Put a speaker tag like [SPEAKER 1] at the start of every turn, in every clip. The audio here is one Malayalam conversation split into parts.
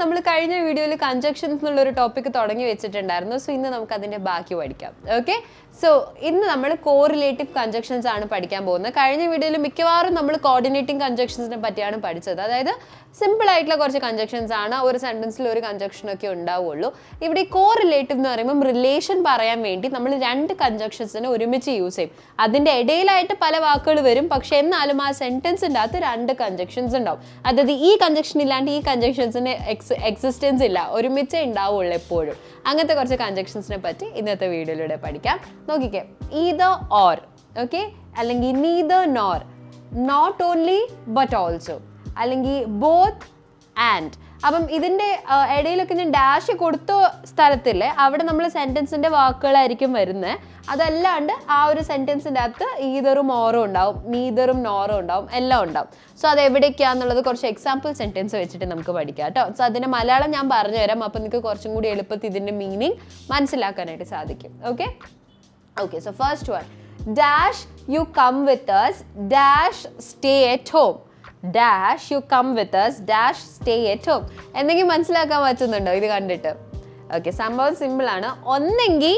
[SPEAKER 1] നമ്മൾ കഴിഞ്ഞ വീഡിയോയിൽ കൺജക്ഷൻസ് എന്നുള്ള ഒരു ടോപ്പിക് തുടങ്ങി വെച്ചിട്ടുണ്ടായിരുന്നു. സോ ഇന്ന് നമുക്ക് അതിന്റെ ബാക്കി പഠിക്കാം. ഓക്കെ സോ ഇന്ന് നമ്മൾ കോറിലേറ്റീവ് കൺജക്ഷൻസ് ആണ് പഠിക്കാൻ പോകുന്നത്. കഴിഞ്ഞ വീഡിയോയിൽ മിക്കവാറും നമ്മൾ കോർഡിനേറ്റിംഗ് കൺജക്ഷൻസിനെ പറ്റിയാണ് പഠിച്ചത്. അതായത് സിമ്പിൾ ആയിട്ടുള്ള കുറച്ച് കൺജക്ഷൻസ് ആണ് ഒരു സെന്റൻസിൽ ഒരു കൺജക്ഷൻ ഒക്കെ ഉണ്ടാവുള്ളൂ. ഇവിടെ കോറിലേറ്റീവ് എന്ന് പറയുമ്പം റിലേഷൻ പറയാൻ വേണ്ടി നമ്മൾ രണ്ട് കൺജക്ഷൻസിനെ ഒരുമിച്ച് യൂസ് ചെയ്യും. അതിന്റെ ഇടയിലായിട്ട് പല വാക്കുകൾ വരും. പക്ഷേ എന്നാലും ആ സെന്റൻസിന്റെ അകത്ത് രണ്ട് കൺജക്ഷൻസ് ഉണ്ടാവും. അതായത് ഈ കൺജക്ഷൻ ഇല്ലാണ്ട് ഈ കൺജക്ഷൻസിന് എക്സ് എക്സിസ്റ്റൻസ് ഇല്ല. ഒരുമിച്ചേ ഉണ്ടാവുള്ളൂ എപ്പോഴും. അങ്ങനത്തെ കുറച്ച് കൺജക്ഷൻസിനെ പറ്റി ഇന്നത്തെ വീഡിയോയിലൂടെ പഠിക്കാം. നോക്കിക്കേ ഈദർ ഓർ ഓക്കെ അല്ലെങ്കിൽ neither nor not only but also അല്ലെങ്കിൽ ബോത്ത് ആൻഡ് അപ്പം ഇതിന്റെ ഇടയിലൊക്കെ ഞാൻ ഡാഷ് കൊടുത്ത സ്ഥലത്തില്ലേ അവിടെ നമ്മൾ സെന്റൻസിന്റെ വാക്കുകളായിരിക്കും വരുന്നത് അതല്ലാണ്ട് ആ ഒരു സെന്റൻസിന്റെ അകത്ത് ഈതറും ഓറും ഉണ്ടാവും നീതറും നോറും ഉണ്ടാവും എല്ലാം ഉണ്ടാവും. സോ അത് എവിടേക്കാന്നുള്ളത് കുറച്ച് എക്സാമ്പിൾ സെന്റൻസ് വെച്ചിട്ട് നമുക്ക് പഠിക്കാം കേട്ടോ. സോ അതിന്റെ മലയാളം ഞാൻ പറഞ്ഞു തരാം അപ്പോൾ നിങ്ങൾക്ക് കുറച്ചും കൂടി എളുപ്പത്തിൽ ഇതിന്റെ മീനിങ് മനസ്സിലാക്കാനായിട്ട് സാധിക്കും okay Okay, so first one. Dash, you come with us. Dash, stay at home. Dash you come with us. Dash stay at home എന്തെങ്കിലും മനസ്സിലാക്കാൻ പറ്റുന്നുണ്ടോ ഇത് കണ്ടിട്ട് ഓക്കെ സംഭവം സിമ്പിൾ ആണ് ഒന്നെങ്കിൽ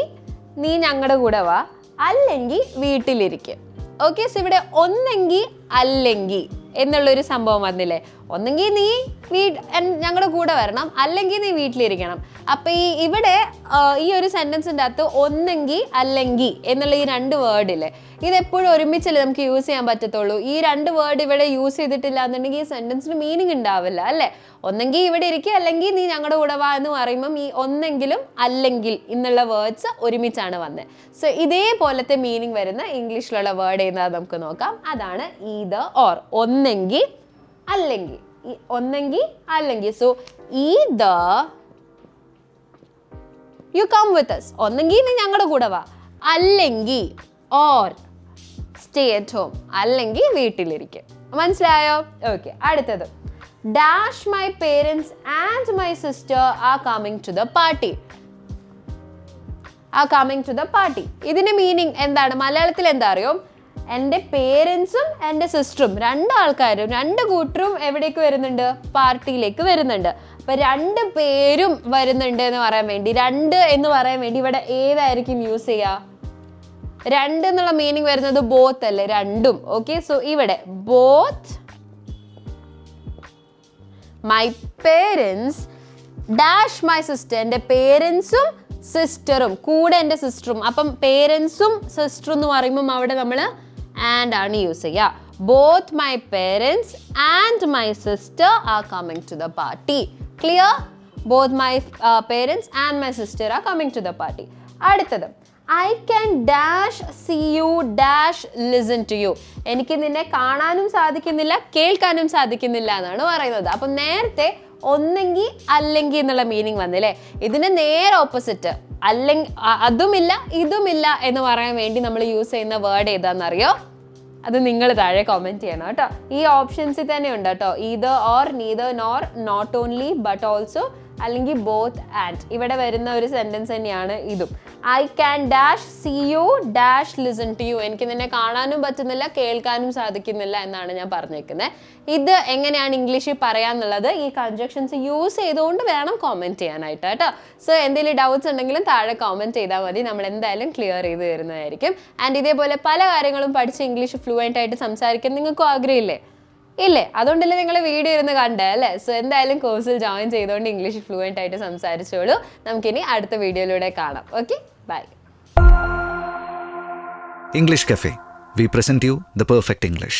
[SPEAKER 1] നീ ഞങ്ങളുടെ കൂടെ വാ അല്ലെങ്കിൽ വീട്ടിലിരിക്കും ഓക്കെ സോ ഇവിടെ ഒന്നെങ്കിൽ അല്ലെങ്കിൽ എന്നുള്ളൊരു സംഭവം വന്നില്ലേ ഒന്നെങ്കിൽ നീ വീ ഞങ്ങളുടെ കൂടെ വരണം അല്ലെങ്കിൽ നീ വീട്ടിലിരിക്കണം. അപ്പം ഈ ഇവിടെ ഈ ഒരു സെന്റൻസിന്റെ അകത്ത് ഒന്നെങ്കിൽ അല്ലെങ്കിൽ എന്നുള്ള ഈ രണ്ട് വേർഡില്ലേ ഇതെപ്പോഴും ഒരുമിച്ചല്ലേ നമുക്ക് യൂസ് ചെയ്യാൻ പറ്റത്തുള്ളൂ? ഈ രണ്ട് വേർഡ് ഇവിടെ യൂസ് ചെയ്തിട്ടില്ല എന്നുണ്ടെങ്കിൽ ഈ സെന്റൻസിന് മീനിങ് ഉണ്ടാവില്ല അല്ലേ? ഒന്നെങ്കിൽ ഇവിടെ ഇരിക്കുക അല്ലെങ്കിൽ നീ ഞങ്ങളുടെ കൂടെ വാ എന്ന് പറയുമ്പം ഈ ഒന്നെങ്കിലും അല്ലെങ്കിൽ എന്നുള്ള വേർഡ്സ് ഒരുമിച്ചാണ് വന്നത് സോ ഇതേപോലത്തെ മീനിങ് വരുന്ന ഇംഗ്ലീഷിലുള്ള വേർഡ് ഏതാ നമുക്ക് നോക്കാം. അതാണ് ഈദ ഓർ ഒന്നെങ്കിൽ അല്ലെങ്കിൽ. ഒന്നെങ്കിൽ അല്ലെങ്കിൽ. സോ ഈ the you come with us. ഒന്നെങ്കിൽ നീ ഞങ്ങളുടെ കൂടെ വാ. അല്ലെങ്കിൽ ഓർ സ്റ്റേ അറ്റ് ഹോം അല്ലെങ്കിൽ വീട്ടിലിരിക്കും. മനസ്സിലായോ? ഓക്കെ അടുത്തത്. Dash my parents and my sister are coming to the party ആ കമ്മിങ് ടു ദ പാർട്ടി ഇതിന്റെ മീനിങ് എന്താണ്? മലയാളത്തിൽ എന്താ അറിയോ? എന്റെ പേരൻസും എന്റെ സിസ്റ്ററും രണ്ട് ആൾക്കാരും രണ്ട് കൂട്ടരും എവിടേക്ക് വരുന്നുണ്ട്? പാർട്ടിയിലേക്ക് വരുന്നുണ്ട്. അപ്പം രണ്ട് പേരും വരുന്നുണ്ട് എന്ന് പറയാൻ വേണ്ടി രണ്ട് എന്ന് പറയാൻ വേണ്ടി ഇവിടെ ഏതായിരിക്കും യൂസ് ചെയ്യുക? രണ്ട് എന്നുള്ള മീനിങ് വരുന്നത് ബോത്ത് അല്ലേ? രണ്ടും. ഓക്കെ സോ ഇവിടെ both my parents dash my sister എന്റെ പേരൻസും സിസ്റ്ററും കൂടെ എന്റെ സിസ്റ്ററും അപ്പം പേരൻസും സിസ്റ്ററും എന്ന് പറയുമ്പം അവിടെ നമ്മൾ ആൻഡ് ആണ് യൂസ് ചെയ്യുക. Both my parents and my sister are coming to the party clear both my parents and my sister are coming to the party അടുത്തത്. I can dash see you dash listen to you എനിക്ക് നിന്നെ കാണാനും സാധിക്കുന്നില്ല കേൾക്കാനും സാധിക്കുന്നില്ല എന്നാണ് പറയുന്നത്. അപ്പം നേരത്തെ ഒന്നെങ്കിൽ അല്ലെങ്കിൽ എന്നുള്ള മീനിങ് വന്നില്ലേ ഇതിന് നേരെ ഓപ്പോസിറ്റ് അല്ലെങ്കിൽ അതുമില്ല ഇതുമില്ല എന്ന് പറയാൻ വേണ്ടി നമ്മൾ യൂസ് ചെയ്യുന്ന വേർഡ് ഏതാണെന്നറിയോ? അത് നിങ്ങൾ താഴെ കമന്റ് ചെയ്യണം കേട്ടോ. ഈ ഓപ്ഷൻസിൽ തന്നെ ഉണ്ട് കേട്ടോ. Either or neither nor not only but also അല്ലെങ്കിൽ ബോത്ത് ആൻഡ് ഇവിടെ വരുന്ന ഒരു സെന്റൻസ് തന്നെയാണ് ഇതും. I can dash see you dash listen to you എനിക്ക് നിന്നെ കാണാനും പറ്റുന്നില്ല കേൾക്കാനും സാധിക്കുന്നില്ല എന്നാണ് ഞാൻ പറഞ്ഞേക്കുന്നത് ഇത് എങ്ങനെയാണ് ഇംഗ്ലീഷിൽ പറയാന്നുള്ളത്? ഈ കൺജക്ഷൻസ് യൂസ് ചെയ്തുകൊണ്ട് വേണം കോമെന്റ് ചെയ്യാനായിട്ട് കേട്ടോ. സോ എന്തെങ്കിലും ഡൗട്ട്സ് ഉണ്ടെങ്കിലും താഴെ കോമെന്റ് ചെയ്താൽ മതി. നമ്മൾ എന്തായാലും ക്ലിയർ ചെയ്ത് തരുന്നതായിരിക്കും. ആൻഡ് ഇതേപോലെ പല കാര്യങ്ങളും പഠിച്ച് ഇംഗ്ലീഷ് ഫ്ലുവന്റ് ആയിട്ട് സംസാരിക്കാൻ നിങ്ങൾക്കും ആഗ്രഹമില്ലേ? ഇല്ലേ? അതുകൊണ്ടല്ലേ നിങ്ങൾ വീഡിയോ ഇരുന്ന് കണ്ടേ അല്ലേ? സോ എന്തായാലും കോഴ്സിൽ ജോയിൻ ചെയ്തുകൊണ്ട് ഇംഗ്ലീഷ് ഫ്ലുവന്റ് ആയിട്ട് സംസാരിച്ചോളൂ. നമുക്കിനി അടുത്ത വീഡിയോയിലൂടെ കാണാം. Okay bye
[SPEAKER 2] English cafe we present you the perfect English.